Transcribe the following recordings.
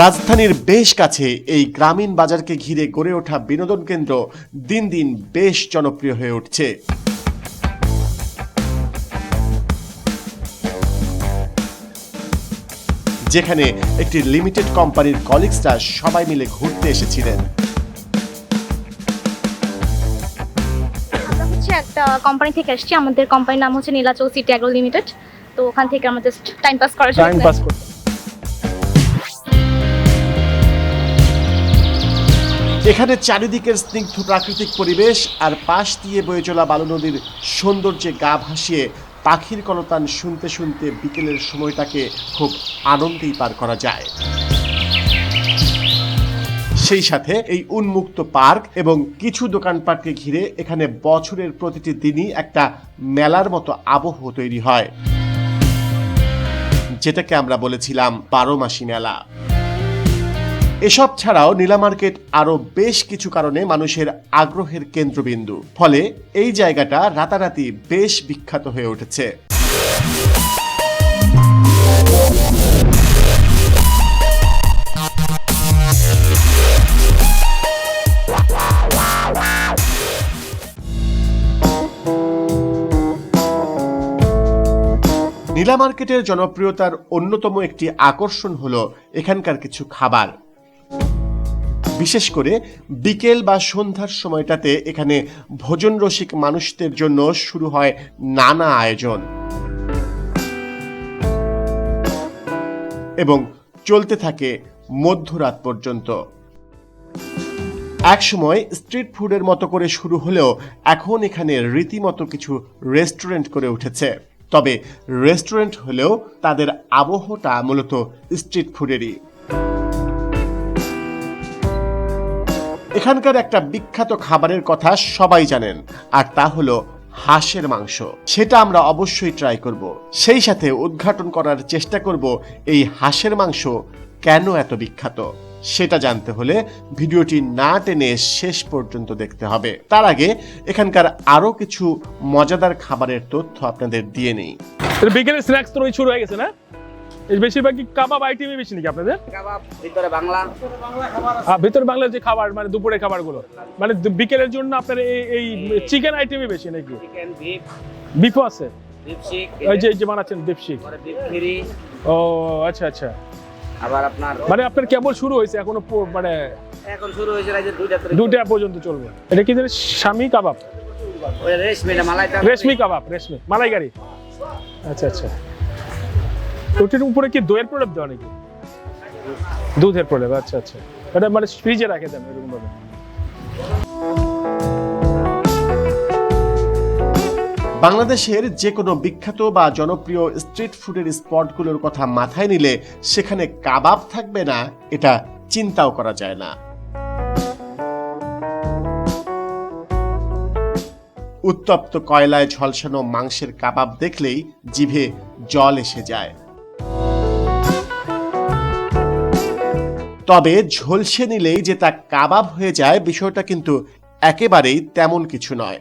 রাজধানীর বেশ কাছে এই গ্রামীণ বাজারকে ঘিরে গড়ে ওঠা বিনোদন কেন্দ্র দিন দিন বেশ জনপ্রিয় হয়ে উঠছে। যেখানে একটি লিমিটেড কোম্পানির কলিগসরা সবাই মিলে ঘুরতে এসেছিলেন। একটা কোম্পানি থেকে এসেছি। আমাদের কোম্পানির নাম হচ্ছে নীলাচল সিটি অ্যাগ্রো লিমিটেড তো ওখান থেকে আমরা জাস্ট টাইম পাস করার জন্য টাইম পাস করতে। এখানে চারিদিকের স্নিগ্ধ প্রাকৃতিক পরিবেশ আর পাশ দিয়ে বয়ে চলা বালু নদীর সৌন্দর্যে গা ভাসিয়ে পাখির কলতান শুনতে শুনতে বিকেলের সময়টাকে খুব আনন্দেই পার করা যায়। সেই সাথে এই উন্মুক্ত পার্ক এবং কিছু দোকানপাটকে ঘিরে এখানে বছরের প্রতিটি দিনই একটা মেলার মতো আবহ তৈরি হয়, যেটাকে আমরা বলেছিলাম বারো মাসি মেলা। এসব ছাড়াও নীলা মার্কেট আরও বেশ কিছু কারণে মানুষের আগ্রহের কেন্দ্রবিন্দু। ফলে এই জায়গাটা রাতারাতি বেশ বিখ্যাত হয়ে উঠেছে। নীলা মার্কেটের জনপ্রিয়তার অন্যতম একটি আকর্ষণ হলো এখানকার কিছু খাবার। বিশেষ করে বিকেল বা সন্ধ্যার সময়টাতে এখানে ভোজন রসিক মানুষদের জন্য শুরু হয় নানা আয়োজন। এবং চলতে থাকে মধ্যরাত পর্যন্ত। একসময় স্ট্রিট ফুডের মতো করে শুরু হলেও এখন এখানে রীতিমতো কিছু রেস্টুরেন্ট করে উঠেছে। তবে রেস্টুরেন্ট হলেও তাদের আবহটা মূলত স্ট্রিট ফুডেরই। এখানকার একটা বিখ্যাত খাবারের কথা সবাই জানেন, আর তা হলো হাঁসের মাংস। সেটা আমরা অবশ্যই ট্রাই করব। সেই সাথে উদ্ঘাটন করার চেষ্টা করব এই হাঁসের মাংস কেন এত বিখ্যাত। সেটা জানতে হলে ভিডিওটি না টেনে শেষ পর্যন্ত দেখতে হবে। তার আগে এখানকার আরও কিছু মজাদার খাবারের তথ্য আপনাদের দিয়ে নেই। তো বিকেলের স্ন্যাক্স তো শুরু হয়ে গেছে না? এই বেশিরভাগই কাবাব আইটেমই বেশি নাকি আপনাদের? কাবাব ভিতরে বাংলা। ভেতর বাংলার যে খাবার মানে দুপুরের খাবারগুলো। মানে বিকেলের জন্য আপনার এই এই চিকেন আইটেমই বেশি নাকি? চিকেন বিফ বিফও আছে? ওই যে এই যে বানাচ্ছেন ফ্রি ও আচ্ছা আচ্ছা। আবার আপনার মানে আপনার কেবল শুরু হয়েছে এখনও মানে এখন শুরু হয়েছে রাইতে দুইটা দুটা পর্যন্ত চলবে। এটা কি জানি স্বামী কাবাব? ওই রেশমিটা রেশমি কাবাব রেশমি মালাইকারি। আচ্ছা আচ্ছা। ওটির উপরে কি দইয়ের প্রলেপ দেওয়া নাকি? দুধের প্রলেপ আচ্ছা আচ্ছা। এটা মানে ফ্রিজে রাখে দেন এরকম ভাবে বাংলাদেশের যে কোনো বিখ্যাত বা জনপ্রিয় স্ট্রিট ফুডের স্পটগুলোর কথা মাথায় নিলে সেখানে কাবাব থাকবে না, এটা চিন্তাও করা যায় না। উত্তপ্ত কয়লায় ঝলসানো মাংসের কাবাব দেখলেই জিভে জল এসে যায়। তবে ঝলসে নিলেই যে তা কাবাব হয়ে যায় বিষয়টা কিন্তু একেবারেই তেমন কিছু নয়।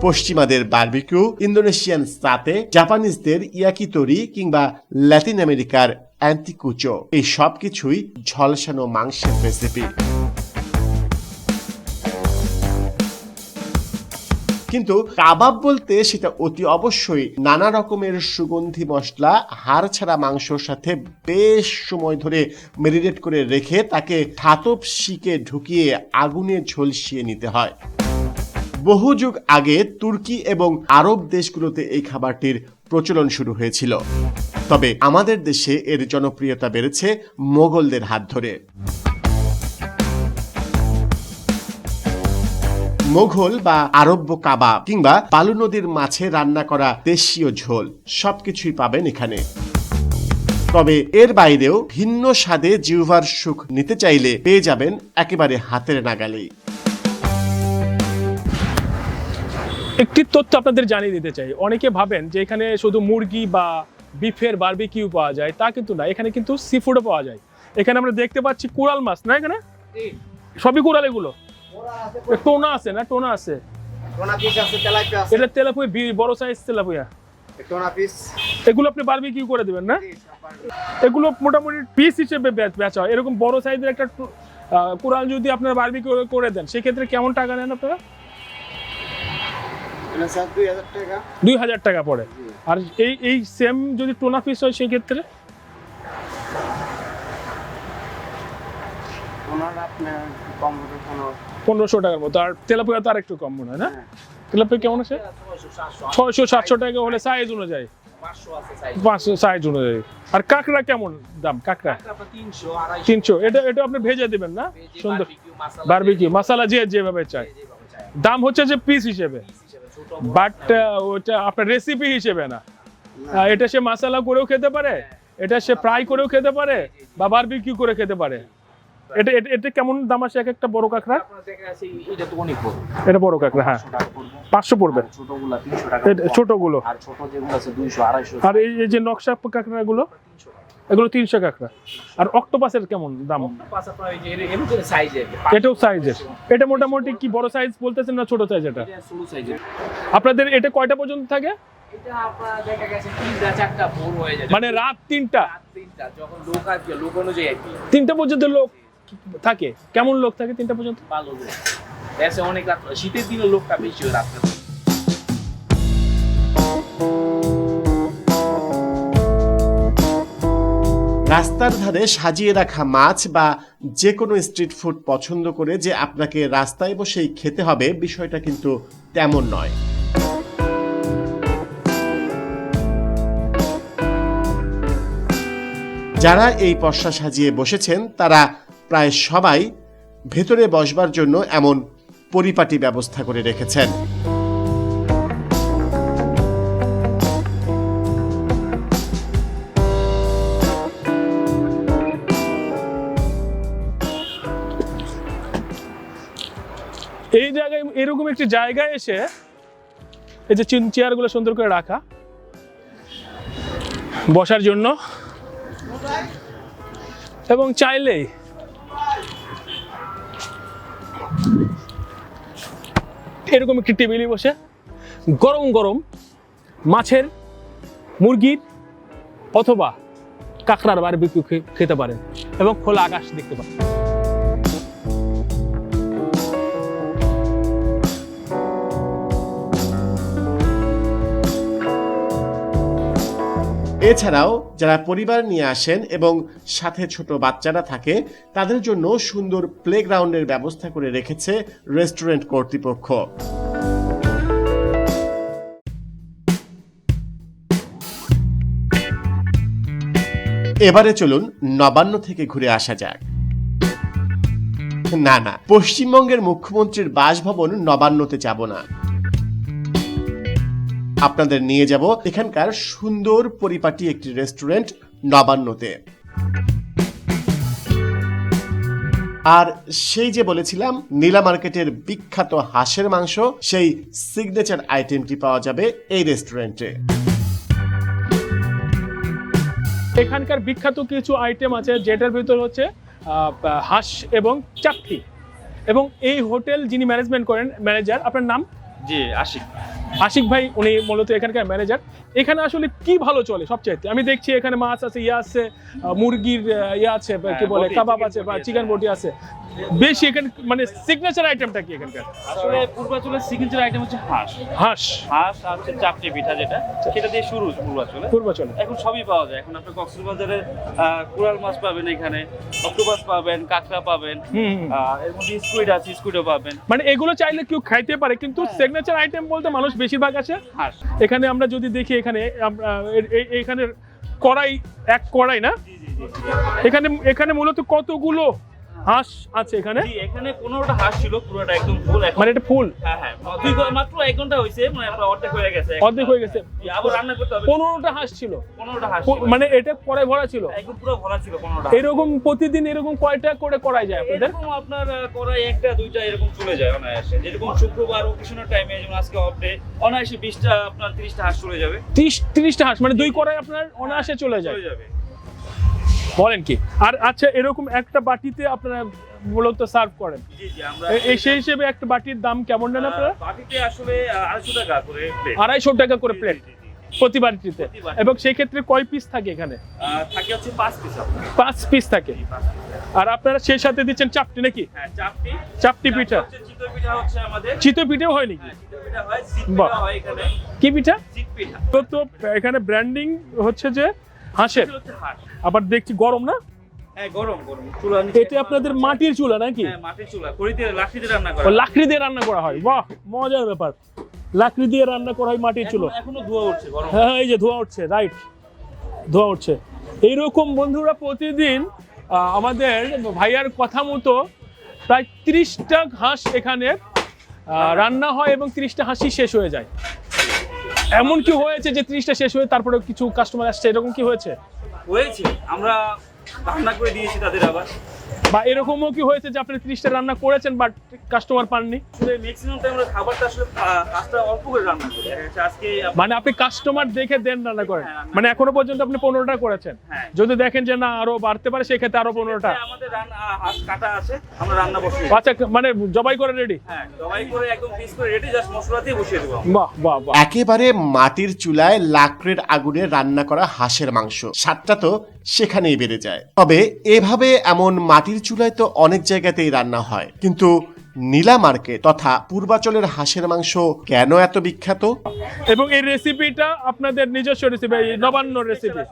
পশ্চিমাদের বার্বিকিউ, ইন্দোনেশিয়ান সাতে জাপানিজদের ইয়াকিতরি কিংবা ল্যাটিন আমেরিকার অ্যান্টিকুচো। এই সব কিছুই ঝলসানো মাংসের রেসিপি কিন্তু কাবাব বলতে সেটা অতি অবশ্যই নানা রকমের সুগন্ধি মশলা, হাড় ছাড়া মাংসর সাথে বেশ সময় ধরে মেরিনেট করে রেখে তাকে ধাতব শিকে ঢুকিয়ে আগুনে ঝলসিয়ে নিতে হয়। বহু যুগ আগে তুর্কি এবং আরব দেশগুলোতে এই খাবারটির প্রচলন শুরু হয়েছিল। তবে আমাদের দেশে এর জনপ্রিয়তা বেড়েছে মোগলদের হাত ধরে। মোঘল বা আরব্য কাবাব কিংবা বালু নদীর মাছে রান্না করা দেশীয় ঝোল সবকিছুই পাবেন এখানে। তবে এর বাইরেও ভিন্ন স্বাদে জিহ্বার সুখ নিতে চাইলে পেয়ে যাবেন একেবারে হাতের নাগালেই। একটি তথ্য আপনাদের জানিয়ে দিতে চাই। অনেকে ভাবেন যে এখানে শুধু মুরগি বা বিফের বারবিকিউ পাওয়া যায় তা কিন্তু না। এখানে কিন্তু সি ফুডও পাওয়া যায়। এখানে আমরা দেখতে পাচ্ছি কুড়াল মাছ না এখানে? সবই কুড়াল এগুলো? টোনা আছে না টোনা আছে? কোনা পিস আছে তেলাপিয়া আছে। এটা তেলাপুয়া বড় সাইজ তেলাপুয়া। টোনা পিস এগুলো আপনি বারবিকিউ করে দেবেন না? এগুলো মোটামুটি পিস হিসেবে বেচা হয়। এরকম বড় সাইজের একটা কোরাল যদি আপনারা বারবিকিউ করে দেন সেক্ষেত্রে কেমন টাকা নেন আপনারা? দুই হাজার টাকা। পড়ে। আর এই এই সেম যদি টোনা পিস হয় সেই ক্ষেত্রে ওনার আপনার কম হবে। কোনো পনেরোশো টাকার মতো। আর তেলাপিয়া তো আর একটু কম মনে হয় না? তেলাপিয়া কেমন আছে? ছয়শো সাতশো টাকা হলে সাইজ অনুযায়ী। পাঁচশো সাইজ অনুযায়ী। আর কাঁকড়া কেমন দাম? কাঁকড়া? তিনশো এটা এটা আপনি ভেজে দিবেন না? সুন্দর। বারবিকিউ মশলা যে যেভাবে চাই দাম হচ্ছে যে পিস হিসেবে। বাট ওটা আপনার রেসিপি হিসেবে না। এটা সে মশলা করেও খেতে পারে এটা সে ফ্রাই করেও খেতে পারে বা বারবিকিউ করে খেতে পারে। এটা এটা- কেমন দাম আছে এক একটা বড় কাঁকড়া এটা তো অনেক বড়। এটা বড় কাঁকড়া হ্যাঁ। পাঁচশো পড়বে। ছোটগুলা তিনশো টাকা ছোটগুলো? আর ছোট যেগুলো আছে দুইশো আড়াইশো। আর এই যে নকশা কাঁকড়াগুলো? এগুলো তিনশো কাঁকড়া। আর অক্টোপাসের কেমন দাম? এটাও সাইজের এটা মোটামুটি কি বড় সাইজ বলতেছেন না ছোট সাইজ এটা? আপনাদের এটা কয়টা পর্যন্ত থাকে? মানে রাত তিনটা? তিনটা যখন লোক আসবে লোক অনুযায়ী তিনটা পর্যন্ত লোক? থাকে? কেমন লোক থাকে তিনটা পর্যন্ত? ভালো লোক। এসে অনেক রাত শীতের দিনে লোকটা বেশি হয় রাত্রে। রাস্তার ধারে সাজিয়ে রাখা মাছ বা যে কোনো স্ট্রিট ফুড পছন্দ করে যে আপনাকে রাস্তায় বসেই খেতে হবে বিষয়টা কিন্তু তেমন নয়। যারা এই পশা সাজিয়ে বসেছেন তারা প্রায় সবাই ভেতরে বসবার জন্য এমন পরিপাটি ব্যবস্থা করে রেখেছেন। এই জায়গায় এরকম একটি জায়গায় এসে এই যে চেয়ারগুলো সুন্দর করে রাখা। বসার জন্য। এবং চাইলেই এরকম একটি টেবিলে বসে গরম গরম মাছের মুরগির অথবা কাঁকড়ার বারবিকিউ খেতে পারেন এবং খোলা আকাশ দেখতে পারেন। এছাড়াও যারা পরিবার নিয়ে আসেন এবং সাথে ছোট বাচ্চারা থাকে, তাদের জন্য সুন্দর প্লেগ্রাউন্ডের ব্যবস্থা করে রেখেছে রেস্টুরেন্ট কর্তৃপক্ষ। এবারে চলুন নবান্ন থেকে ঘুরে আসা যাক। না না, পশ্চিমবঙ্গের মুখ্যমন্ত্রীর বাসভবন নবান্নতে যাব না। আপনাদের নিয়ে যাব এখানকার সুন্দর পরিপাটি একটি রেস্টুরেন্ট নবান্নতে। আর সেই যে বলেছিলাম নীলা মার্কেটের বিখ্যাত হাঁসের মাংস সেই সিগনেচার আইটেমটি পাওয়া যাবে এই রেস্টুরেন্টে। এখানকার বিখ্যাত কিছু আইটেম আছে যেটার ভিতর হচ্ছে আহ, হাঁস এবং চাকরি এবং এই হোটেল যিনি ম্যানেজমেন্ট করেন ম্যানেজার আপনার নাম? জি আশিক। আশিক ভাই উনি মূলত এখানকার ম্যানেজার এখানে আসলে কি ভালো চলে সবচেয়ে আমি দেখছি এখানে মাছ আছে ইয়ে আছে মুরগির ইয়ে আছে কি হ্যাঁ, বলে কাবাব আছে বা চিকেন বটি আছে। বেশি এখানে মানে সিগনেচার আইটেমটা কি এখানকার? আসলে পূর্বাচলের সিগনেচার আইটেম হচ্ছে হাঁস। হাঁস। হাঁস আর হচ্ছে চাপটি পিঠা যেটা সেটা দিয়ে শুরু পূর্বাচলে। পূর্বাচলে। এখন সবই পাওয়া যায়। এখন আপনি কক্সবাজারে কুড়াল মাছ পাবেন এখানে অক্টোপাস পাবেন কাঁকড়া পাবেন। এর মধ্যে স্কুইড আছে স্কুইডও পাবেন। মানে এগুলো চাইলে কেউ খাইতে পারে কিন্তু সিগনেচার আইটেম বলতে মানুষ বেশিরভাগ আছে। হাঁস। এখানে আমরা যদি দেখি এখানে এখানে কড়াই এক কড়াই না? এখানে এখানে মূলত কতগুলো হাঁস আছে এখানে? এখানে পনেরোটা হাঁস ছিল পুরোটা একদম ফুল মানে এটা ফুল? হ্যাঁ হ্যাঁ। দুই মাত্র এক ঘণ্টা হয়েছে মানে অর্ধেক হয়ে গেছে অর্ধেক হয়ে গেছে। আবার রান্না করতে হবে। পনেরোটা হাঁস ছিল। পনেরোটা হাঁস মানে এটা কড়াই ভরা ছিল? একদম পুরো ভরা ছিল পনেরোটা এরকম প্রতিদিন এরকম কয়টা করে করাই যায় আপনাদের? এরকম আপনার কড়াই একটা দুইটা এরকম চলে যায় অনায়াসে। যেরকম শুক্রবার অকেশনের টাইমে যেমন আজকে অফ ডে অনায়াসে বিশটা আপনার তিরিশটা হাঁস চলে যাবে। ত্রিশ তিরিশটা হাঁস মানে দুই কড়াই আপনার অনায়াসে চলে যায়। চলে যাবে। বলেন কি? আর আচ্ছা এরকম একটা বাটিতে আপনারা মূলত সার্ভ করেন? সেই হিসেবে একটা বাটির দাম কেমন নেন আপনারা? বাটিতে আসলে আড়াইশো টাকা করে। আড়াইশো টাকা করে প্লেট। প্রতি বাড়িতে। এবং সেই ক্ষেত্রে কয় পিস থাকে এখানে? থাকে হচ্ছে পাঁচ পিস পাঁচ পিস থাকে। আর আপনারা সেই সাথে দিচ্ছেন চাপটি নাকি? হ্যাঁ চাপটি। চাপটি পিঠা। চিতই পিঠেও হয় নাকি? হ্যাঁ, কি পিঠা? পিঠা। তো তো এখানে ব্র্যান্ডিং হচ্ছে যে হাঁসের? আবার দেখছি গরম না? হ্যাঁ এটা আপনাদের মাটির চুলা নাকি? হ্যাঁ মাটির চুলা। ও লাকড়ি দিয়ে রান্না করা হয়। বাহ মজার ব্যাপার। লাকড়ি দিয়ে রান্না করা হয় মাটির চুলো। গরম। হ্যাঁ এই যে ধোঁয়া উঠছে রাইট। ধোঁয়া উঠছে। এইরকম বন্ধুরা প্রতিদিন আমাদের ভাইয়ার কথা মতো প্রায় তিরিশটা হাঁস এখানে রান্না হয় এবং তিরিশটা হাঁসই শেষ হয়ে যায়। এমন কি হয়েছে যে ত্রিশটা শেষ হয়ে তারপরে কিছু কাস্টমার আসছে? এরকম কি হয়েছে? হয়েছে। আমরা রান্না করে দিয়েছি তাদের আবার। বা এরকমও কি হয়েছে যে আপনি ত্রিশটা রান্না করেছেন বাট কাস্টমার পাননি? ম্যাক্সিমাম টাইম আমরা খাবারটা আসলে কাজটা অল্প করে রান্না করি। আজকে মানে আপনি কাস্টমার দেখে দেন রান্না করেন? হ্যাঁ, মানে এখনও পর্যন্ত আপনি পনেরোটা করেছেন? হ্যাঁ। যদি দেখেন যে না আরও বাড়তে পারে সেক্ষেত্রে আরও পনেরোটা। হ্যাঁ, আমাদের রান্না কাটা আছে আমরা রান্না বসিয়ে আচ্ছা মানে জবাই করে রেডি হ্যাঁ জবাই করে একদম পিস করে রেডি জাস্ট মশলা দিয়ে বসিয়ে দেবো বাহ বাহ বাহ। একেবারে মাটির চুলায় লাকড়ের আগুনে রান্না করা হাঁসের মাংস। স্বাদটা তো সেখানেই বেড়ে যায়। তবে এভাবে এমন মাটির চুলায় তো অনেক জায়গাতেই রান্না হয়। কিন্তু নীলা মার্কেট তথা পূর্বাচলের হাঁসের মাংস কেন এত বিখ্যাত? এবং এই রেসিপিটা আপনাদের নিজস্ব রেসিপি এই নবান্ন রেসিপি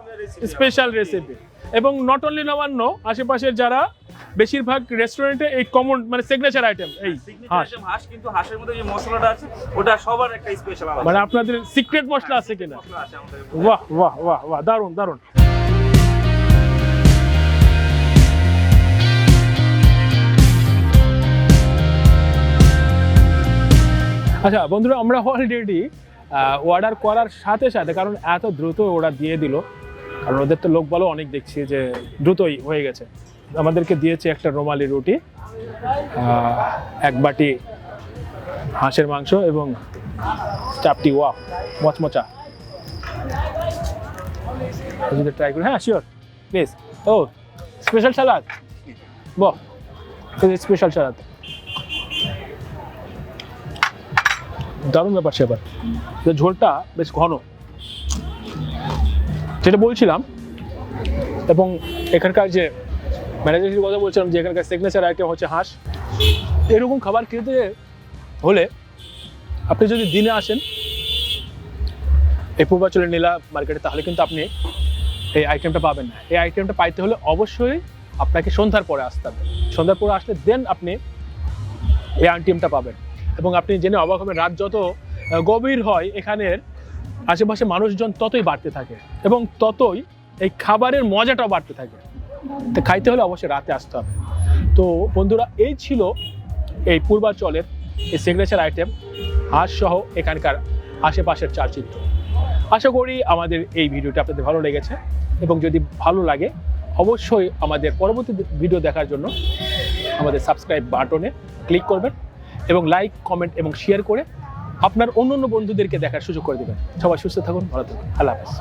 স্পেশাল রেসিপি। এবং নট অনলি নবান্ন আশেপাশের যারা বেশিরভাগ রেস্টুরেন্টে এই কমন মানে সিগনেচার আইটেম এই Signature হাঁস। কিন্তু হাঁসের মধ্যে যে মশলাটা আছে ওটা সবার একটা স্পেশাল মানে আপনাদের সিক্রেট মশলা আছে কিনা? বাহ বাহ বাহ বাহ দারুণ দারুণ। আচ্ছা বন্ধুরা, আমরা অলরেডি অর্ডার করার সাথে সাথে, কারণ এত দ্রুত অর্ডার দিয়ে দিল, কারণ ওদের তো লোক বলো অনেক দেখছি যে দ্রুতই হয়ে গেছে। আমাদেরকে দিয়েছে একটা রুমালি রুটি এক বাটি হাঁসের মাংস এবং চাপটি ওয়া মচমচা। ট্রাই করি হ্যাঁ শিওর প্লিজ ও স্পেশাল সালাদ বাহ স্পেশাল সালাদ দারুণ ব্যাপার সেবার যে ঝোলটা বেশ ঘন। যেটা বলছিলাম, এবং এখানকার যে ম্যানেজারের কথা বলছিলাম যে এখানকার সিগনেচার আইটেম হচ্ছে হাঁস। এরকম খাবার খেতে হলে আপনি যদি দিনে আসেন, এই পূর্বাচলের নীলা মার্কেটে তাহলে কিন্তু আপনি এই আইটেমটা পাবেন না। এই আইটেমটা পাইতে হলে অবশ্যই আপনাকে সন্ধ্যার পরে আসতে হবে। সন্ধ্যার পরে আসলে দেন আপনি এই আইটেমটা পাবেন। এবং আপনি জেনে অবাক হবেন, রাত যত গভীর হয় এখানের আশেপাশে মানুষজন ততই বাড়তে থাকে এবং ততই এই খাবারের মজাটাও বাড়তে থাকে। তো খাইতে হলে অবশ্যই রাতে আসতে হবে। তো বন্ধুরা, এই ছিল এই পূর্বাচলের এই সিগনেচার আইটেম হাঁস সহ এখানকার আশেপাশের চালচিত্র। আশা করি আমাদের এই ভিডিওটা আপনাদের ভালো লেগেছে এবং যদি ভালো লাগে, অবশ্যই আমাদের পরবর্তী ভিডিও দেখার জন্য আমাদের সাবস্ক্রাইব বাটনে ক্লিক করবেন। এবং লাইক কমেন্ট এবং শেয়ার করে আপনার অন্য অন্য বন্ধুদেরকে দেখার সুযোগ করে দেবেন। সবাই সুস্থ থাকুন, ভালো থাকুন। আল্লাহ হাফেজ।